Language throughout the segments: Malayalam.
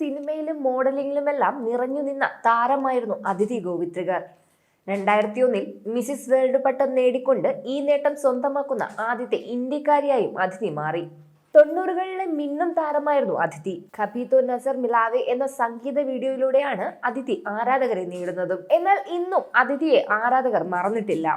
സിനിമയിലും മോഡലിംഗിലുമെല്ലാം നിറഞ്ഞു നിന്ന താരമായിരുന്നു അതിഥി ഗോവിത്രികർ രണ്ടായിരത്തി ഒന്നിൽ മിസിസ് വേൾഡ് പട്ടം നേടിക്കൊണ്ട് ഈ നേട്ടം സ്വന്തമാക്കുന്ന ആദ്യത്തെ ഇന്ത്യക്കാരിയായും അതിഥി മാറി. തൊണ്ണൂറുകളിലെ മിന്നും താരമായിരുന്നു അതിഥി. ഖബീതോ നസർ മിലാവെ എന്ന സംഗീത വീഡിയോയിലൂടെയാണ് അതിഥി ആരാധകരെ നേടുന്നതും. എന്നാൽ ഇന്നും അതിഥിയെ ആരാധകർ മറന്നിട്ടില്ല.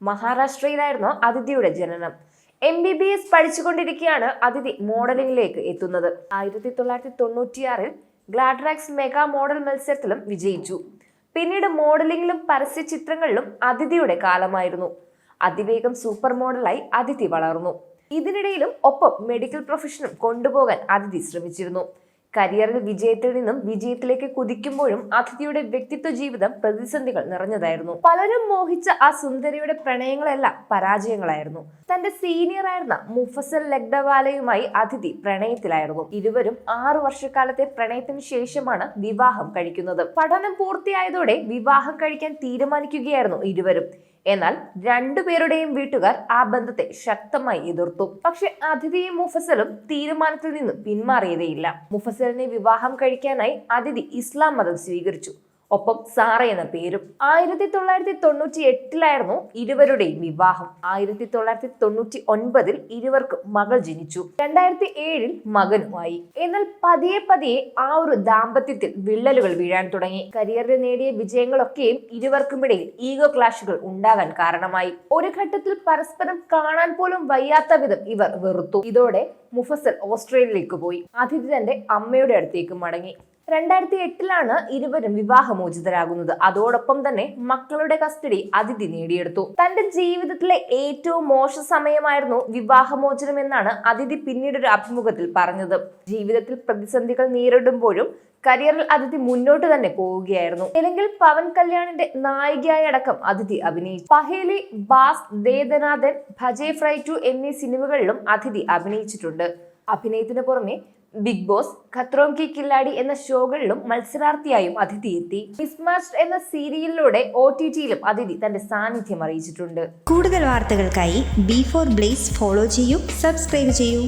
മഹാരാഷ്ട്രയിലായിരുന്നു അതിഥിയുടെ ജനനം. എം ബി ബി എസ് പഠിച്ചുകൊണ്ടിരിക്കെയാണ് അതിഥി മോഡലിംഗിലേക്ക് എത്തുന്നത്. ആയിരത്തി തൊള്ളായിരത്തി തൊണ്ണൂറ്റിയാറിൽ ഗ്ലാഡ്രാക്സ് മെഗാ മോഡൽ മത്സരത്തിലും വിജയിച്ചു. പിന്നീട് മോഡലിംഗിലും പരസ്യ ചിത്രങ്ങളിലും അതിഥിയുടെ കാലമായിരുന്നു. അതിവേഗം സൂപ്പർ മോഡലായി അതിഥി വളർന്നു. ഇതിനിടയിലും ഒപ്പം മെഡിക്കൽ പ്രൊഫഷനും കൊണ്ടുപോകാൻ അതിഥി ശ്രമിച്ചിരുന്നു. കരിയറിൽ വിജയത്തിൽ നിന്നും വിജയത്തിലേക്ക് കുതിക്കുമ്പോഴും അതിഥിയുടെ വ്യക്തിത്വ ജീവിതം പ്രതിസന്ധികൾ നിറഞ്ഞതായിരുന്നു. പലരും മോഹിച്ച ആ സുന്ദരിയുടെ പ്രണയങ്ങളെല്ലാം പരാജയങ്ങളായിരുന്നു. തന്റെ സീനിയർ ആയിരുന്ന മുഫസൽ ലഗ്ഡവാലയുമായി അതിഥി പ്രണയത്തിലായിരുന്നു. ഇരുവരും ആറു വർഷക്കാലത്തെ പ്രണയത്തിന് ശേഷമാണ് വിവാഹം കഴിക്കുന്നത്. പഠനം പൂർത്തിയായതോടെ വിവാഹം കഴിക്കാൻ തീരുമാനിക്കുകയായിരുന്നു ഇരുവരും. എന്നാൽ രണ്ടുപേരുടെയും വീട്ടുകാർ ആ ബന്ധത്തെ ശക്തമായി എതിർത്തു. പക്ഷെ അതിഥിയും മുഫസലും തീരുമാനത്തിൽ നിന്ന് പിന്മാറിയതേയില്ല. മുഫസലിനെ വിവാഹം കഴിക്കാനായി അതിഥി ഇസ്ലാം മതം സ്വീകരിച്ചു. ഒപ്പം സാറ എന്ന പേരും ആയിരത്തി തൊള്ളായിരത്തി തൊണ്ണൂറ്റി എട്ടിലായിരുന്നു ഇരുവരുടെയും വിവാഹം. ആയിരത്തി തൊള്ളായിരത്തി തൊണ്ണൂറ്റി ഒൻപതിൽ ഇരുവർക്കും മകൾ ജനിച്ചു. രണ്ടായിരത്തി ഏഴിൽ മകനുമായി. എന്നാൽ പതിയെ പതിയെ ആ ഒരു ദാമ്പത്യത്തിൽ വിള്ളലുകൾ വീഴാൻ തുടങ്ങി. കരിയറിൽ നേടിയ വിജയങ്ങളൊക്കെയും ഇരുവർക്കുമിടയിൽ ഈഗോ ക്ലാഷുകൾ ഉണ്ടാകാൻ കാരണമായി. ഒരു ഘട്ടത്തിൽ പരസ്പരം കാണാൻ പോലും വയ്യാത്ത വിധം ഇവർ വെറുത്തു. ഇതോടെ മുഫസൽ ഓസ്ട്രേലിയയിലേക്ക് പോയി. അതിഥി തന്റെ അമ്മയുടെ അടുത്തേക്ക് മടങ്ങി. രണ്ടായിരത്തി എട്ടിലാണ് ഇരുവരും വിവാഹമോചിതരാകുന്നത്. അതോടൊപ്പം തന്നെ മക്കളുടെ കസ്റ്റഡി അതിഥി നേടിയെടുത്തു. തന്റെ ജീവിതത്തിലെ ഏറ്റവും മോശ സമയമായിരുന്നു വിവാഹമോചനം എന്നാണ് അതിഥി പിന്നീട് ഒരു അഭിമുഖത്തിൽ പറഞ്ഞത്. ജീവിതത്തിൽ പ്രതിസന്ധികൾ നേരിടുമ്പോഴും കരിയറിൽ അതിഥി മുന്നോട്ട് തന്നെ പോവുകയായിരുന്നു. അല്ലെങ്കിൽ പവൻ കല്യാണിന്റെ നായികയായ അടക്കം അതിഥി അഭിനയിച്ചു. പഹേലി ബാസ് ദേദനാഥൻ ഭജേ ഫ്രൈ ടു എന്നീ സിനിമകളിലും അതിഥി അഭിനയിച്ചിട്ടുണ്ട്. അഭിനയത്തിന് പുറമെ ബിഗ് ബോസ് ഖത്രോം കി കില്ലാടി എന്ന ഷോകളിലും മത്സരാർത്ഥിയായും അതിഥി എത്തി. മിസ്മാച്ച് എന്ന സീരിയലിലൂടെ ഒ ടി ടിയിലും അതിഥി തന്റെ സാന്നിധ്യം അറിയിച്ചിട്ടുണ്ട്. കൂടുതൽ വാർത്തകൾക്കായി ബി ഫോർ ബ്ലേസ് ഫോളോ ചെയ്യൂ സബ്സ്ക്രൈബ് ചെയ്യൂ.